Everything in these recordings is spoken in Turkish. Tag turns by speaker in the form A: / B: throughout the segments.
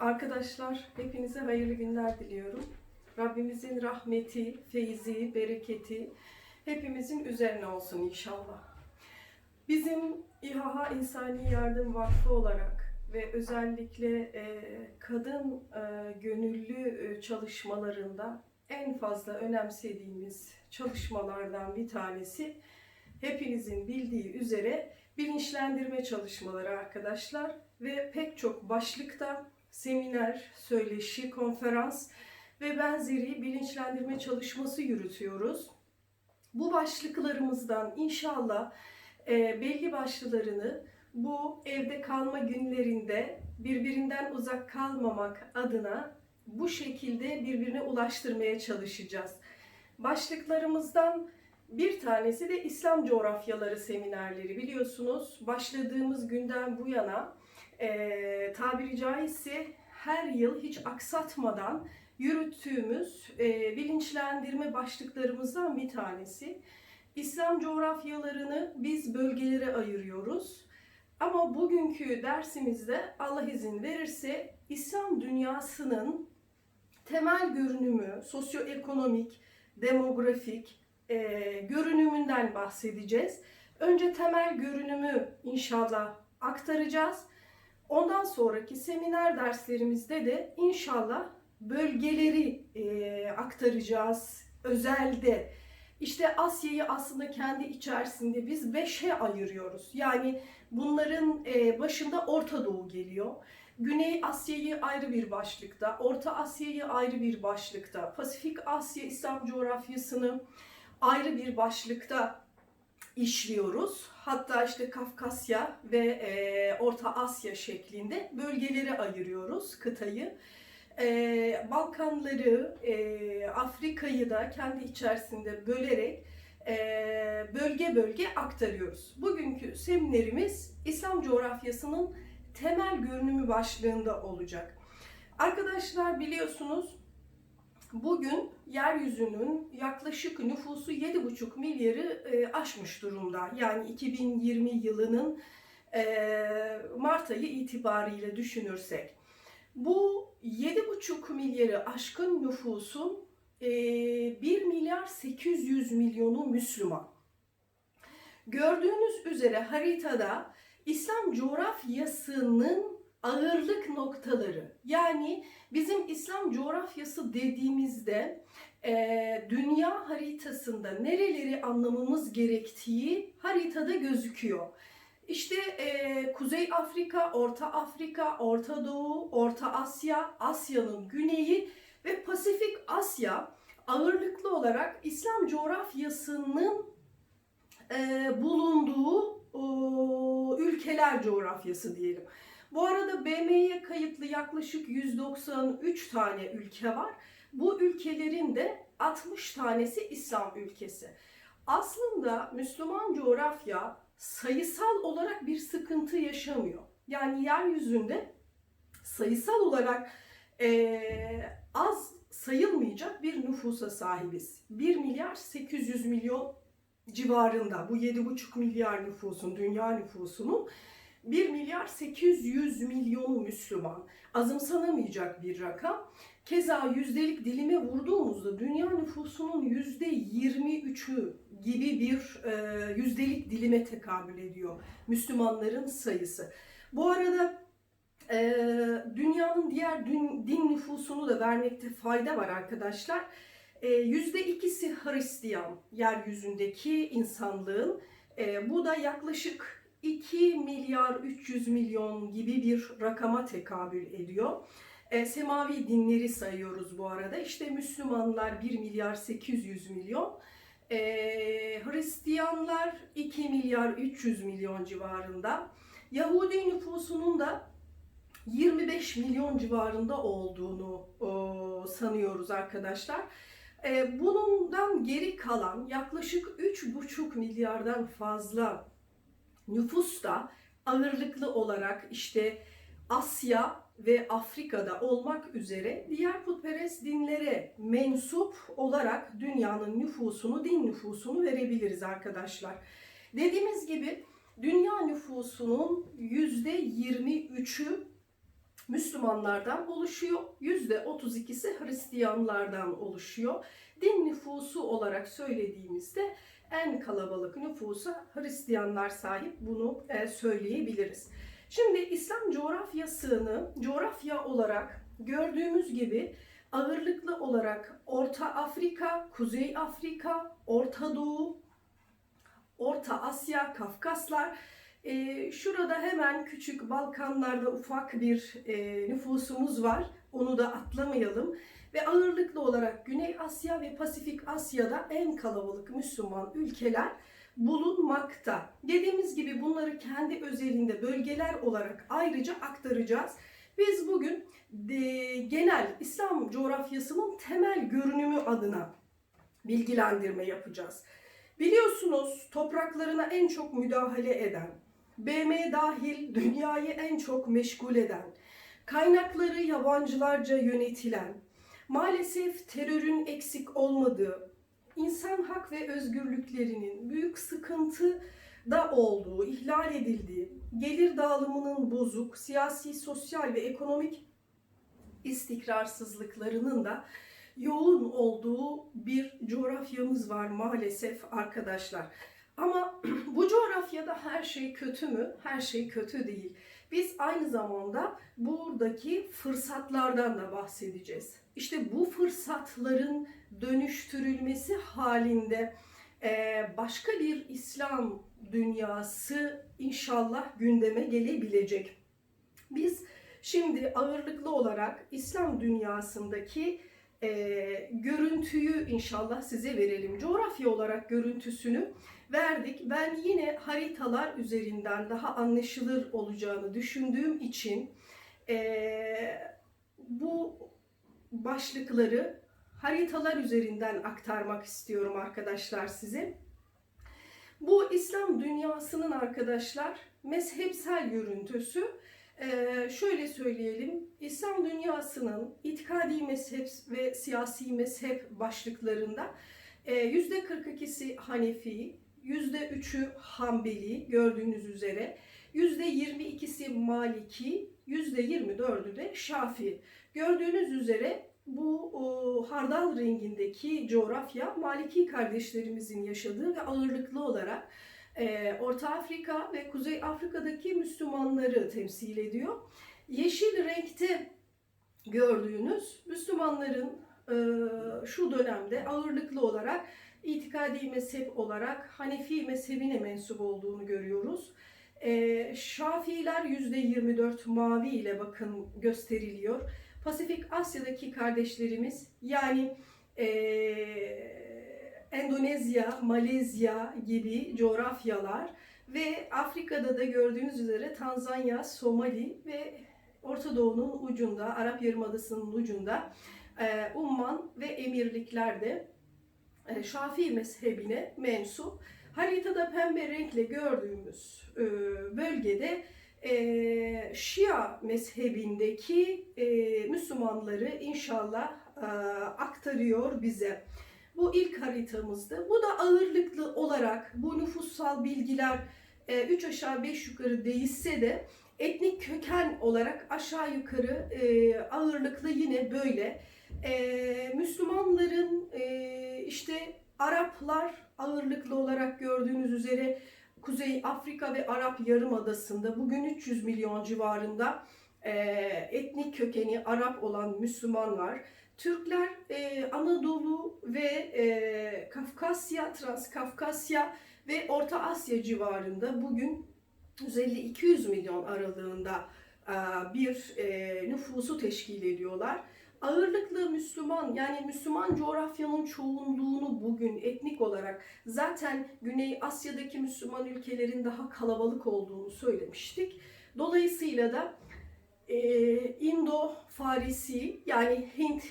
A: Arkadaşlar hepinize hayırlı günler diliyorum. Rabbimizin rahmeti, feyzi, bereketi hepimizin üzerine olsun inşallah. Bizim İHA İnsani Yardım Vakfı olarak ve özellikle e, kadın e, gönüllü e, çalışmalarında en fazla önemsediğimiz çalışmalardan bir tanesi hepinizin bildiği üzere bilinçlendirme çalışmaları arkadaşlar ve pek çok başlıkta seminer, söyleşi, konferans ve benzeri bilinçlendirme çalışması yürütüyoruz. Bu başlıklarımızdan inşallah e, belli başlılarını bu evde kalma günlerinde birbirinden uzak kalmamak adına bu şekilde birbirine ulaştırmaya çalışacağız. Başlıklarımızdan bir tanesi de İslam coğrafyaları seminerleri biliyorsunuz. Başladığımız günden bu yana e, tabiri caizse her yıl hiç aksatmadan yürüttüğümüz e, bilinçlendirme başlıklarımızdan bir tanesi. İslam coğrafyalarını biz bölgelere ayırıyoruz. Ama bugünkü dersimizde Allah izin verirse İslam dünyasının temel görünümü, sosyoekonomik, demografik e, görünümünden bahsedeceğiz. Önce temel görünümü inşallah aktaracağız. Ondan sonraki seminer derslerimizde de inşallah bölgeleri e, aktaracağız özelde. İşte Asya'yı aslında kendi içerisinde biz beşe ayırıyoruz. Yani bunların e, başında Orta Doğu geliyor. Güney Asya'yı ayrı bir başlıkta, Orta Asya'yı ayrı bir başlıkta, Pasifik Asya İslam coğrafyasını ayrı bir başlıkta işliyoruz. Hatta işte Kafkasya ve e, Orta Asya şeklinde bölgelere ayırıyoruz kıtayı. E, Balkanları, e, Afrika'yı da kendi içerisinde bölerek e, bölge bölge aktarıyoruz. Bugünkü seminerimiz İslam coğrafyasının temel görünümü başlığında olacak. Arkadaşlar biliyorsunuz bugün yeryüzünün yaklaşık nüfusu 7,5 milyarı e, aşmış durumda. Yani 2020 yılının e, Mart ayı itibariyle düşünürsek. Bu 7,5 milyarı aşkın nüfusun e, 1 milyar 800 milyonu Müslüman. Gördüğünüz üzere haritada İslam coğrafyasının ağırlık noktaları yani bizim İslam coğrafyası dediğimizde e, dünya haritasında nereleri anlamamız gerektiği haritada gözüküyor. İşte e, Kuzey Afrika, Orta Afrika, Orta Doğu, Orta Asya, Asya'nın güneyi ve Pasifik Asya ağırlıklı olarak İslam coğrafyasının e, bulunduğu o, ülkeler coğrafyası diyelim. Bu arada BM'ye kayıtlı yaklaşık 193 tane ülke var. Bu ülkelerin de 60 tanesi İslam ülkesi. Aslında Müslüman coğrafya sayısal olarak bir sıkıntı yaşamıyor. Yani yeryüzünde sayısal olarak e, az sayılmayacak bir nüfusa sahibiz. 1 milyar 800 milyon civarında bu 7,5 milyar nüfusun, dünya nüfusunun 1 milyar 800 milyonu Müslüman. Azımsanamayacak bir rakam. Keza yüzdelik dilime vurduğumuzda dünya nüfusunun yüzde 23'ü gibi bir e, yüzdelik dilime tekabül ediyor Müslümanların sayısı. Bu arada e, dünyanın diğer din, din nüfusunu da vermekte fayda var arkadaşlar. E, yüzde ikisi Hristiyan yeryüzündeki insanlığın. E, bu da yaklaşık 2 milyar 300 milyon gibi bir rakama tekabül ediyor. E, semavi dinleri sayıyoruz bu arada. İşte Müslümanlar 1 milyar 800 milyon. E, Hristiyanlar 2 milyar 300 milyon civarında. Yahudi nüfusunun da 25 milyon civarında olduğunu o, sanıyoruz arkadaşlar. E, bundan geri kalan yaklaşık 3,5 milyardan fazla nüfus da ağırlıklı olarak işte Asya ve Afrika'da olmak üzere diğer putperest dinlere mensup olarak dünyanın nüfusunu, din nüfusunu verebiliriz arkadaşlar. Dediğimiz gibi dünya nüfusunun %23'ü Müslümanlardan oluşuyor. %32'si Hristiyanlardan oluşuyor. Din nüfusu olarak söylediğimizde en kalabalık nüfusa Hristiyanlar sahip bunu e, söyleyebiliriz. Şimdi İslam coğrafyasını coğrafya olarak gördüğümüz gibi ağırlıklı olarak Orta Afrika, Kuzey Afrika, Orta Doğu, Orta Asya, Kafkaslar, e, şurada hemen küçük Balkanlarda ufak bir e, nüfusumuz var. Onu da atlamayalım. Ve ağırlıklı olarak Güney Asya ve Pasifik Asya'da en kalabalık Müslüman ülkeler bulunmakta. Dediğimiz gibi bunları kendi özelinde bölgeler olarak ayrıca aktaracağız. Biz bugün de, genel İslam coğrafyasının temel görünümü adına bilgilendirme yapacağız. Biliyorsunuz topraklarına en çok müdahale eden, BM dahil dünyayı en çok meşgul eden, kaynakları yabancılarca yönetilen, maalesef terörün eksik olmadığı, insan hak ve özgürlüklerinin büyük sıkıntı da olduğu, ihlal edildiği, gelir dağılımının bozuk, siyasi, sosyal ve ekonomik istikrarsızlıklarının da yoğun olduğu bir coğrafyamız var maalesef arkadaşlar. Ama bu coğrafyada her şey kötü mü? Her şey kötü değil. Biz aynı zamanda buradaki fırsatlardan da bahsedeceğiz. İşte bu fırsatların dönüştürülmesi halinde e, başka bir İslam dünyası inşallah gündeme gelebilecek. Biz şimdi ağırlıklı olarak İslam dünyasındaki e, görüntüyü inşallah size verelim. Coğrafya olarak görüntüsünü verdik. Ben yine haritalar üzerinden daha anlaşılır olacağını düşündüğüm için e, bu başlıkları haritalar üzerinden aktarmak istiyorum arkadaşlar size. Bu İslam dünyasının arkadaşlar mezhepsel görüntüsü ee, şöyle söyleyelim, İslam dünyasının itikadi mezhep ve siyasi mezhep başlıklarında %42'si Hanefi, %3'ü Hanbeli gördüğünüz üzere, %22'si Maliki, %24'ü de Şafi. Gördüğünüz üzere bu o, hardal rengindeki coğrafya Maliki kardeşlerimizin yaşadığı ve ağırlıklı olarak e, Orta Afrika ve Kuzey Afrika'daki Müslümanları temsil ediyor. Yeşil renkte gördüğünüz Müslümanların e, şu dönemde ağırlıklı olarak itikadi mezhep olarak Hanefi mezhebine mensup olduğunu görüyoruz. E, Şafiiler %24 mavi ile bakın gösteriliyor. Pasifik Asya'daki kardeşlerimiz yani e, Endonezya, Malezya gibi coğrafyalar ve Afrika'da da gördüğünüz üzere Tanzanya, Somali ve Orta Doğu'nun ucunda, Arap Yarımadası'nın ucunda e, Umman ve Emirlikler de e, Şafii mezhebine mensup. Haritada pembe renkle gördüğümüz e, bölgede e, Şia mezhebindeki e, Müslümanları inşallah e, aktarıyor bize. Bu ilk haritamızdı. Bu da ağırlıklı olarak bu nüfussal bilgiler 3 e, aşağı 5 yukarı değişse de etnik köken olarak aşağı yukarı e, ağırlıklı yine böyle. E, Müslümanların işte Araplar ağırlıklı olarak gördüğünüz üzere Kuzey Afrika ve Arap Yarımadası'nda bugün 300 milyon civarında etnik kökeni Arap olan Müslümanlar. Türkler e, Anadolu ve e, Kafkasya, Transkafkasya ve Orta Asya civarında bugün 150-200 milyon aralığında e, bir e, nüfusu teşkil ediyorlar. Ağırlıklı Müslüman yani Müslüman coğrafyanın çoğunluğunu bugün etnik olarak zaten Güney Asya'daki Müslüman ülkelerin daha kalabalık olduğunu söylemiştik. Dolayısıyla da e, Indo-Farisi yani Hint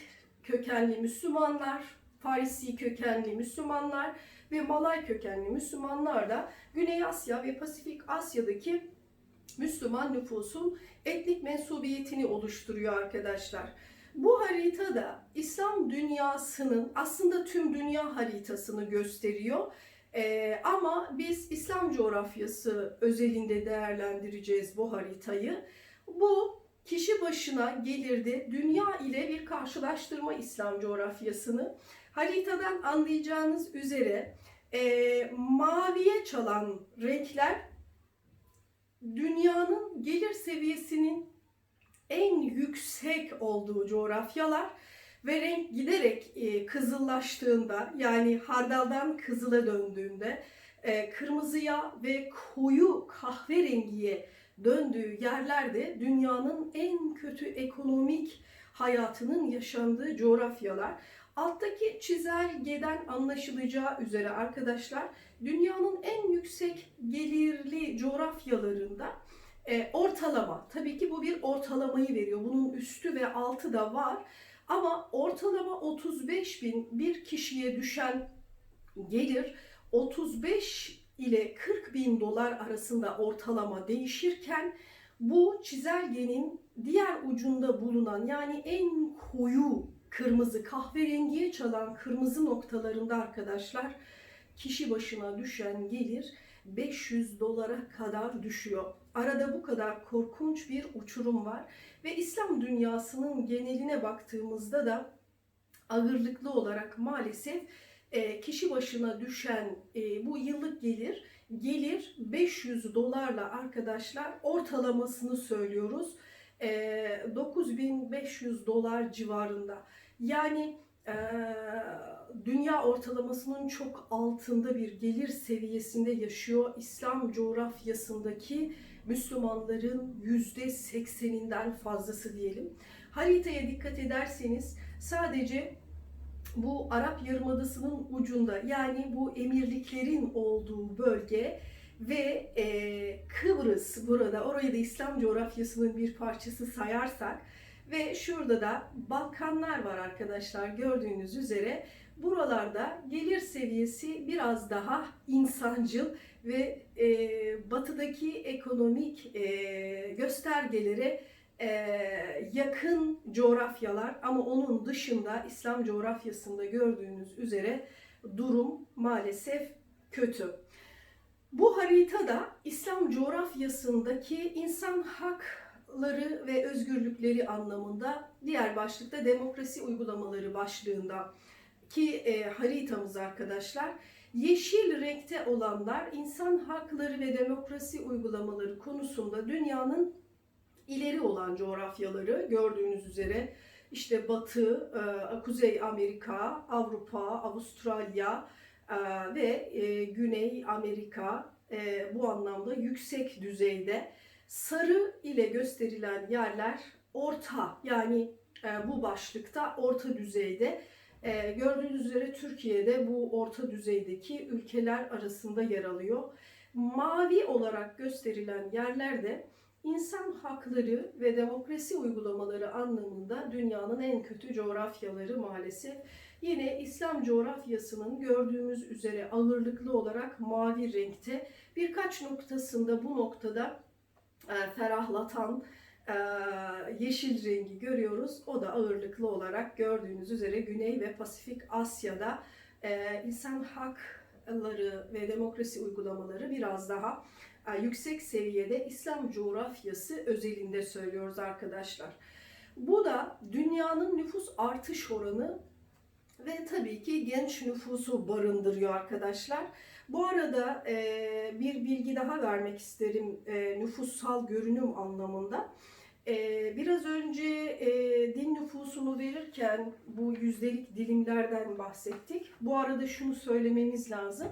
A: kökenli Müslümanlar, Farisi kökenli Müslümanlar ve Malay kökenli Müslümanlar da Güney Asya ve Pasifik Asya'daki Müslüman nüfusun etnik mensubiyetini oluşturuyor arkadaşlar. Bu haritada İslam dünyasının aslında tüm dünya haritasını gösteriyor. Ee, ama biz İslam coğrafyası özelinde değerlendireceğiz bu haritayı. Bu kişi başına gelirdi dünya ile bir karşılaştırma İslam coğrafyasını. Haritadan anlayacağınız üzere e, maviye çalan renkler dünyanın gelir seviyesinin en yüksek olduğu coğrafyalar ve renk giderek e, kızıllaştığında yani hardaldan kızıla döndüğünde e, kırmızıya ve koyu kahverengiye döndüğü yerlerde dünyanın en kötü ekonomik hayatının yaşandığı coğrafyalar. Alttaki çizelgeden anlaşılacağı üzere arkadaşlar dünyanın en yüksek gelirli coğrafyalarında e, ortalama tabii ki bu bir ortalamayı veriyor. Bunun üstü ve altı da var. Ama ortalama 35 bin bir kişiye düşen gelir 35 ile 40 bin dolar arasında ortalama değişirken bu çizelgenin diğer ucunda bulunan yani en koyu kırmızı kahverengiye çalan kırmızı noktalarında arkadaşlar kişi başına düşen gelir 500 dolara kadar düşüyor. Arada bu kadar korkunç bir uçurum var ve İslam dünyasının geneline baktığımızda da ağırlıklı olarak maalesef e, kişi başına düşen e, bu yıllık gelir gelir 500 dolarla arkadaşlar ortalamasını söylüyoruz. E, 9500 dolar civarında. Yani e, dünya ortalamasının çok altında bir gelir seviyesinde yaşıyor İslam coğrafyasındaki Müslümanların yüzde sekseninden fazlası diyelim. Haritaya dikkat ederseniz sadece bu Arap Yarımadası'nın ucunda yani bu emirliklerin olduğu bölge ve e, Kıbrıs burada orayı da İslam coğrafyasının bir parçası sayarsak ve şurada da Balkanlar var arkadaşlar gördüğünüz üzere buralarda gelir seviyesi biraz daha insancıl ve e, batıdaki ekonomik e, göstergelere e, yakın coğrafyalar ama onun dışında İslam coğrafyasında gördüğünüz üzere durum maalesef kötü. Bu haritada İslam coğrafyasındaki insan hakları ve özgürlükleri anlamında diğer başlıkta demokrasi uygulamaları başlığında ki e, haritamız arkadaşlar yeşil renkte olanlar insan hakları ve demokrasi uygulamaları konusunda dünyanın ileri olan coğrafyaları gördüğünüz üzere işte Batı, e, Kuzey Amerika, Avrupa, Avustralya e, ve e, Güney Amerika bu anlamda yüksek düzeyde. Sarı ile gösterilen yerler orta yani bu başlıkta orta düzeyde. Gördüğünüz üzere Türkiye'de bu orta düzeydeki ülkeler arasında yer alıyor. Mavi olarak gösterilen yerlerde İnsan hakları ve demokrasi uygulamaları anlamında dünyanın en kötü coğrafyaları maalesef. Yine İslam coğrafyasının gördüğümüz üzere ağırlıklı olarak mavi renkte birkaç noktasında bu noktada e, ferahlatan e, yeşil rengi görüyoruz. O da ağırlıklı olarak gördüğünüz üzere Güney ve Pasifik Asya'da insan hakları ve demokrasi uygulamaları biraz daha yüksek seviyede İslam coğrafyası özelinde söylüyoruz arkadaşlar. Bu da dünyanın nüfus artış oranı ve tabii ki genç nüfusu barındırıyor arkadaşlar. Bu arada bir bilgi daha vermek isterim nüfussal görünüm anlamında. E, biraz önce e, din nüfusunu verirken bu yüzdelik dilimlerden bahsettik. Bu arada şunu söylememiz lazım.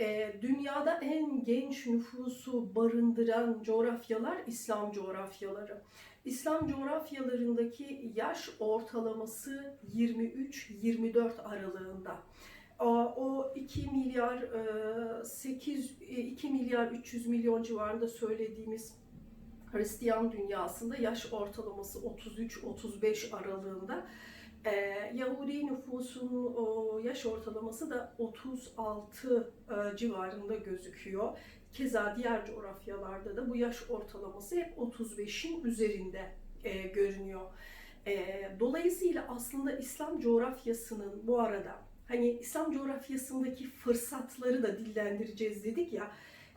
A: E, dünyada en genç nüfusu barındıran coğrafyalar İslam coğrafyaları. İslam coğrafyalarındaki yaş ortalaması 23-24 aralığında. O 2 milyar 8 2 e, milyar 300 milyon civarında söylediğimiz Hristiyan dünyasında yaş ortalaması 33-35 aralığında. Ee, Yahudi nüfusunun o, yaş ortalaması da 36 e, civarında gözüküyor. Keza diğer coğrafyalarda da bu yaş ortalaması hep 35'in üzerinde e, görünüyor. E, dolayısıyla aslında İslam coğrafyasının bu arada hani İslam coğrafyasındaki fırsatları da dillendireceğiz dedik ya.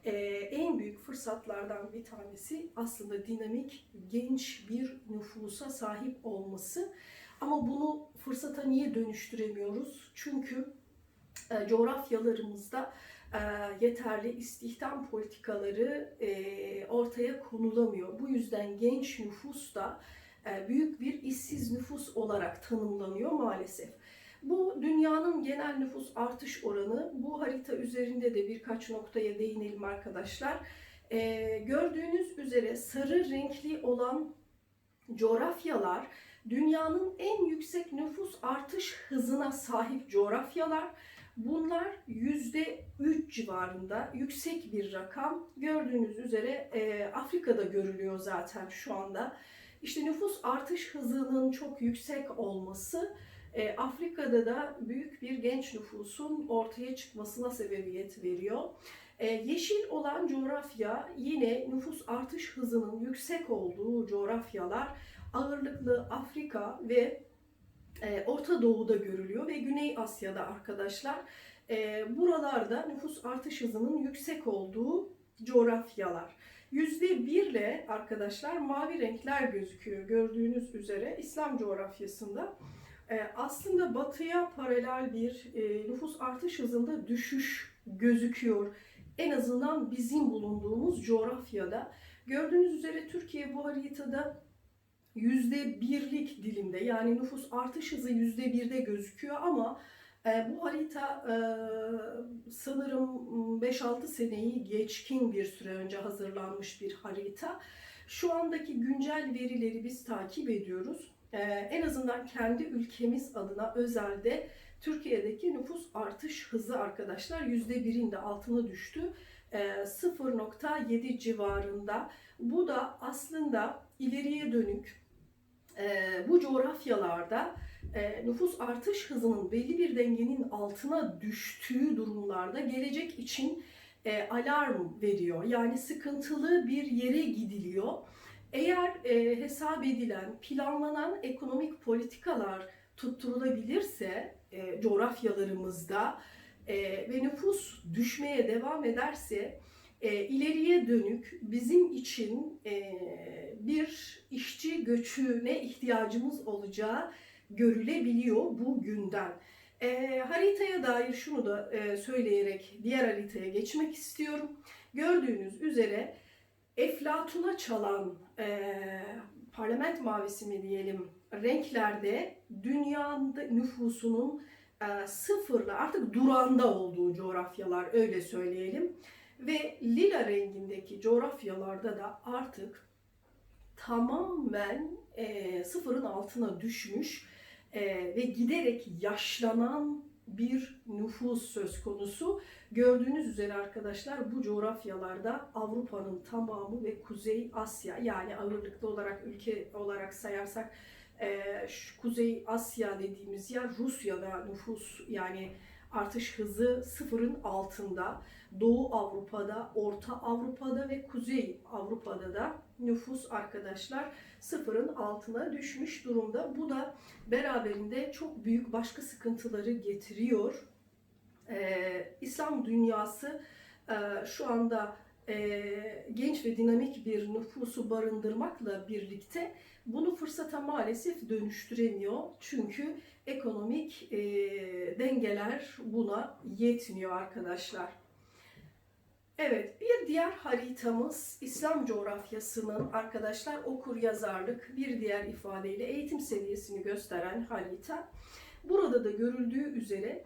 A: E, en büyük fırsatlardan bir tanesi aslında dinamik, genç bir nüfusa sahip olması. Ama bunu fırsata niye dönüştüremiyoruz? Çünkü e, coğrafyalarımızda e, yeterli istihdam politikaları e, ortaya konulamıyor. Bu yüzden genç nüfus da büyük bir işsiz nüfus olarak tanımlanıyor maalesef. Bu dünyanın genel nüfus artış oranı. Bu harita üzerinde de birkaç noktaya değinelim arkadaşlar. E, gördüğünüz üzere sarı renkli olan coğrafyalar dünyanın en yüksek nüfus artış hızına sahip coğrafyalar. Bunlar yüzde üç civarında yüksek bir rakam. Gördüğünüz üzere e, Afrika'da görülüyor zaten şu anda. İşte nüfus artış hızının çok yüksek olması e, Afrika'da da büyük bir genç nüfusun ortaya çıkmasına sebebiyet veriyor. E, yeşil olan coğrafya yine nüfus artış hızının yüksek olduğu coğrafyalar ağırlıklı Afrika ve e, Orta Doğu'da görülüyor ve Güney Asya'da arkadaşlar. E, buralarda nüfus artış hızının yüksek olduğu coğrafyalar. Yüzde birle arkadaşlar mavi renkler gözüküyor gördüğünüz üzere İslam coğrafyasında. E, aslında batıya paralel bir e, nüfus artış hızında düşüş gözüküyor. En azından bizim bulunduğumuz coğrafyada. Gördüğünüz üzere Türkiye bu haritada yüzde birlik dilimde yani nüfus artış hızı yüzde birde gözüküyor ama e, bu harita e, sanırım 5-6 seneyi geçkin bir süre önce hazırlanmış bir harita. Şu andaki güncel verileri biz takip ediyoruz. E, en azından kendi ülkemiz adına özelde Türkiye'deki nüfus artış hızı arkadaşlar %1'in de altına düştü. E, 0.7 civarında. Bu da aslında ileriye dönük e, bu coğrafyalarda e, nüfus artış hızının belli bir dengenin altına düştüğü durumlarda gelecek için e, alarm veriyor. Yani sıkıntılı bir yere gidiliyor. Eğer e, hesap edilen, planlanan ekonomik politikalar tutturulabilirse e, coğrafyalarımızda e, ve nüfus düşmeye devam ederse e, ileriye dönük bizim için e, bir işçi göçüne ihtiyacımız olacağı görülebiliyor bugünden. E, haritaya dair şunu da e, söyleyerek diğer haritaya geçmek istiyorum. Gördüğünüz üzere Eflatun'a çalan e, parlament mavisi mi diyelim renklerde dünyanın nüfusunun e, sıfırla artık duranda olduğu coğrafyalar öyle söyleyelim. Ve lila rengindeki coğrafyalarda da artık tamamen e, sıfırın altına düşmüş e, ve giderek yaşlanan bir nüfus söz konusu. Gördüğünüz üzere arkadaşlar bu coğrafyalarda Avrupa'nın tamamı ve Kuzey Asya yani ağırlıklı olarak ülke olarak sayarsak e, şu Kuzey Asya dediğimiz yer Rusya'da nüfus yani artış hızı sıfırın altında. Doğu Avrupa'da, Orta Avrupa'da ve Kuzey Avrupa'da da nüfus arkadaşlar sıfırın altına düşmüş durumda. Bu da beraberinde çok büyük başka sıkıntıları getiriyor. Ee, İslam dünyası e, şu anda e, genç ve dinamik bir nüfusu barındırmakla birlikte bunu fırsata maalesef dönüştüremiyor. Çünkü ekonomik e, dengeler buna yetmiyor arkadaşlar. Evet, bir diğer haritamız İslam coğrafyasının arkadaşlar okur yazarlık bir diğer ifadeyle eğitim seviyesini gösteren harita. Burada da görüldüğü üzere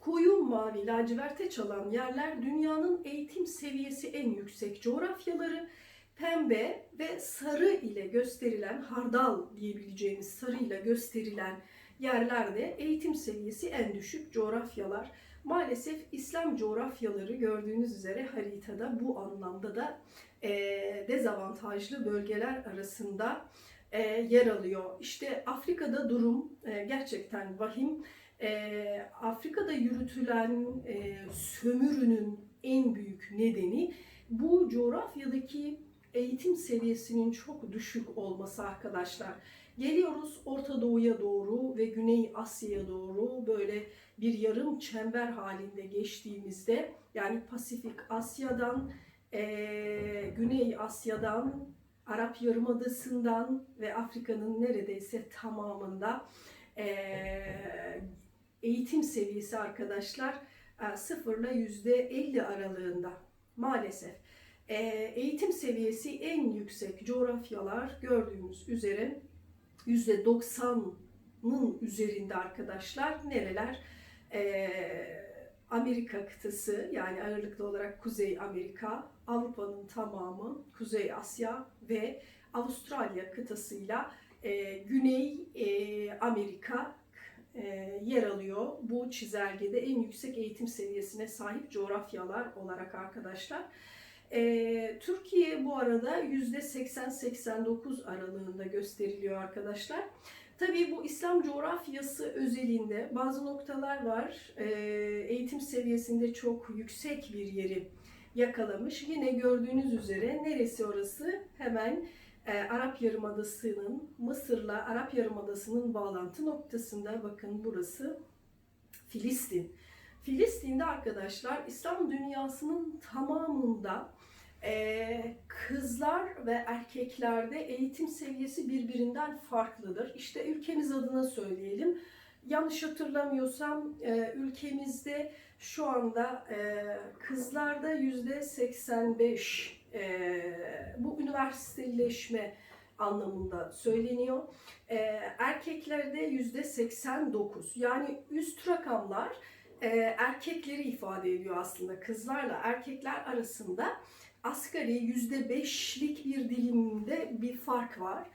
A: koyu mavi laciverte çalan yerler dünyanın eğitim seviyesi en yüksek coğrafyaları. Pembe ve sarı ile gösterilen hardal diyebileceğimiz sarı ile gösterilen yerlerde eğitim seviyesi en düşük coğrafyalar. Maalesef İslam coğrafyaları gördüğünüz üzere haritada bu anlamda da e, dezavantajlı bölgeler arasında e, yer alıyor. İşte Afrika'da durum e, gerçekten vahim. E, Afrika'da yürütülen e, sömürünün en büyük nedeni bu coğrafyadaki eğitim seviyesinin çok düşük olması arkadaşlar. Geliyoruz Orta Doğu'ya doğru ve Güney Asya'ya doğru böyle bir yarım çember halinde geçtiğimizde yani Pasifik Asya'dan, eee, Güney Asya'dan, Arap Yarımadası'ndan ve Afrika'nın neredeyse tamamında eee, eğitim seviyesi arkadaşlar e, sıfırla yüzde 50 aralığında maalesef. E, Eğitim seviyesi en yüksek coğrafyalar gördüğümüz üzere 90'ın üzerinde arkadaşlar nereler? E, Amerika kıtası yani ağırlıklı olarak Kuzey Amerika, Avrupa'nın tamamı, Kuzey Asya ve Avustralya kıtasıyla e, Güney e, Amerika e, yer alıyor. Bu çizelgede en yüksek eğitim seviyesine sahip coğrafyalar olarak arkadaşlar. E, Türkiye bu arada %80-89 aralığında gösteriliyor arkadaşlar. Tabii bu İslam coğrafyası özelinde bazı noktalar var. E, eğitim seviyesinde çok yüksek bir yeri yakalamış. Yine gördüğünüz üzere neresi orası? Hemen e, Arap Yarımadası'nın Mısır'la Arap Yarımadası'nın bağlantı noktasında bakın burası Filistin. Filistin'de arkadaşlar İslam dünyasının tamamında e, kızlar ve erkeklerde eğitim seviyesi birbirinden farklıdır. İşte ülkemiz adına söyleyelim. Yanlış hatırlamıyorsam e, ülkemizde şu anda e, kızlarda yüzde 85 e, bu üniversiteleşme anlamında söyleniyor. E, erkeklerde yüzde 89 yani üst rakamlar e, erkekleri ifade ediyor aslında kızlarla. Erkekler arasında asgari yüzde beşlik bir dilimde bir fark var.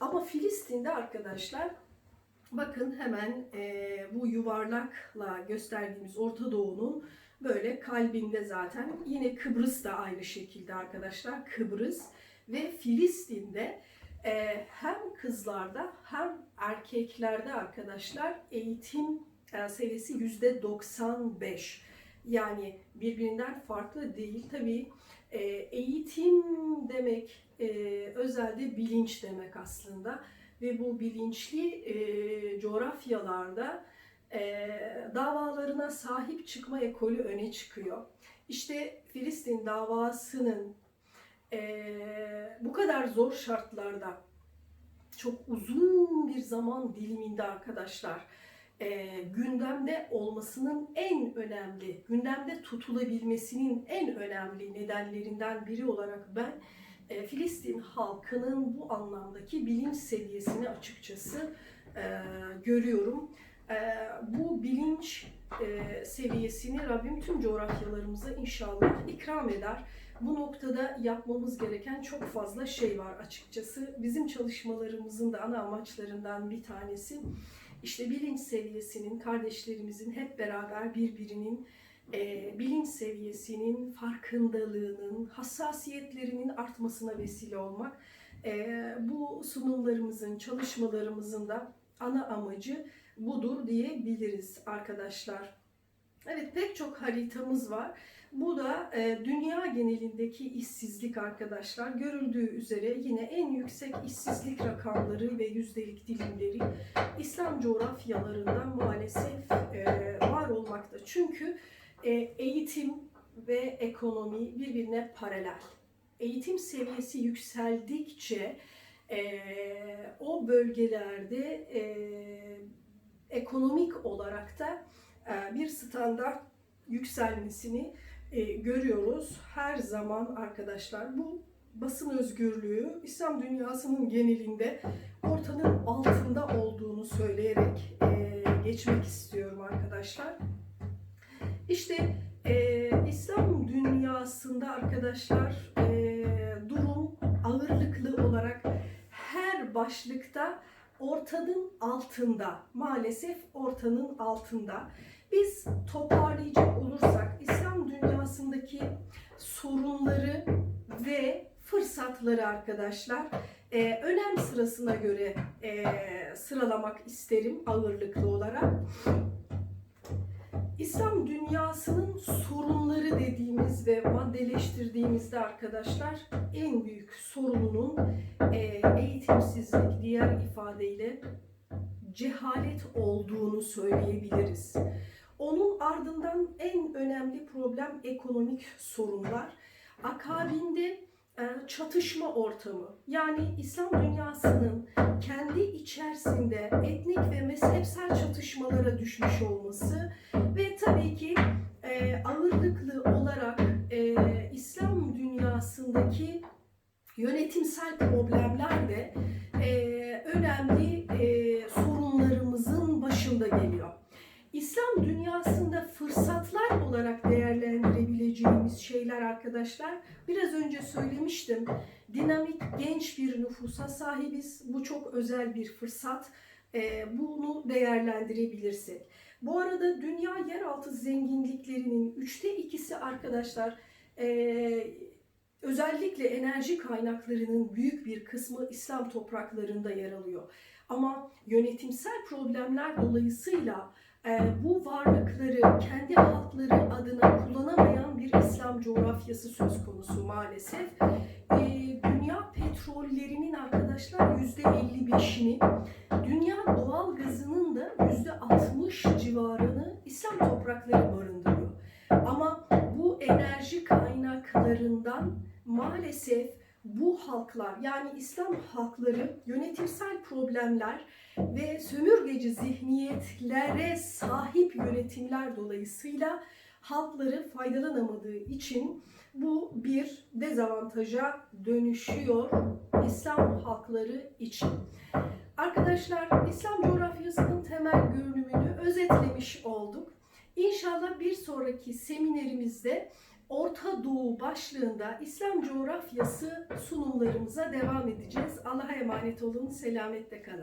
A: Ama Filistin'de arkadaşlar bakın hemen e, bu yuvarlakla gösterdiğimiz Orta Doğu'nun böyle kalbinde zaten. Yine Kıbrıs da aynı şekilde arkadaşlar Kıbrıs. Ve Filistin'de e, hem kızlarda hem erkeklerde arkadaşlar eğitim seviyesi yüzde 95 yani birbirinden farklı değil. Tabii e, eğitim demek e, özelde bilinç demek aslında. Ve bu bilinçli e, coğrafyalarda davalarına sahip çıkma ekolü öne çıkıyor. İşte Filistin davasının bu kadar zor şartlarda çok uzun bir zaman diliminde arkadaşlar e, gündemde olmasının en önemli, gündemde tutulabilmesinin en önemli nedenlerinden biri olarak ben e, Filistin halkının bu anlamdaki bilinç seviyesini açıkçası e, görüyorum. E, bu bilinç e, seviyesini Rabbim tüm coğrafyalarımıza inşallah ikram eder. Bu noktada yapmamız gereken çok fazla şey var açıkçası. Bizim çalışmalarımızın da ana amaçlarından bir tanesi işte bilinç seviyesinin, kardeşlerimizin hep beraber birbirinin e, bilinç seviyesinin, farkındalığının, hassasiyetlerinin artmasına vesile olmak. E, bu sunumlarımızın, çalışmalarımızın da ana amacı budur diyebiliriz arkadaşlar. Evet pek çok haritamız var. Bu da e, dünya genelindeki işsizlik arkadaşlar. Görüldüğü üzere yine en yüksek işsizlik rakamları ve yüzdelik dilimleri İslam coğrafyalarında maalesef e, var olmakta. Çünkü e, eğitim ve ekonomi birbirine paralel. Eğitim seviyesi yükseldikçe e, o bölgelerde e, ekonomik olarak da e, bir standart yükselmesini e, görüyoruz. Her zaman arkadaşlar bu basın özgürlüğü İslam dünyasının genelinde ortanın altında olduğunu söyleyerek e, geçmek istiyorum arkadaşlar. İşte e, İslam dünyasında arkadaşlar e, durum ağırlıklı olarak her başlıkta ortanın altında. Maalesef ortanın altında. Biz toparlayacak olursak İslam dünyasındaki sorunları ve fırsatları arkadaşlar e, önem sırasına göre e, sıralamak isterim ağırlıklı olarak. İslam dünyasının sorunları dediğimiz ve maddeleştirdiğimizde arkadaşlar en büyük sorununun e, eğitimsizlik, diğer ifadeyle cehalet olduğunu söyleyebiliriz. Onun ardından en önemli problem ekonomik sorunlar. Akabinde e, çatışma ortamı. Yani İslam dünyasının kendi içerisinde etnik ve mezhepsel çatışmalara düşmüş olması ve tabii ki e, ağırlıklı olarak e, İslam dünyasındaki yönetimsel problemler de e, önemli e, sorunlarımızın başında geliyor. İslam dünyasında fırsatlar olarak değerlendirebileceğimiz şeyler arkadaşlar biraz önce söylemiştim. Dinamik genç bir nüfusa sahibiz. Bu çok özel bir fırsat. Ee, bunu değerlendirebilirsek. Bu arada dünya yeraltı zenginliklerinin üçte ikisi arkadaşlar ee, özellikle enerji kaynaklarının büyük bir kısmı İslam topraklarında yer alıyor. Ama yönetimsel problemler dolayısıyla e, bu varlıkları kendi halkları adına kullanamayan bir İslam coğrafyası söz konusu maalesef. E, dünya petrollerinin arkadaşlar yüzde 55'ini, dünya kaynaklarından maalesef bu halklar yani İslam halkları yönetimsel problemler ve sömürgeci zihniyetlere sahip yönetimler dolayısıyla halkları faydalanamadığı için bu bir dezavantaja dönüşüyor İslam halkları için. Arkadaşlar İslam coğrafyasının temel görünümünü özetlemiş olduk. İnşallah bir sonraki seminerimizde Orta Doğu başlığında İslam coğrafyası sunumlarımıza devam edeceğiz. Allah'a emanet olun, selametle kalın.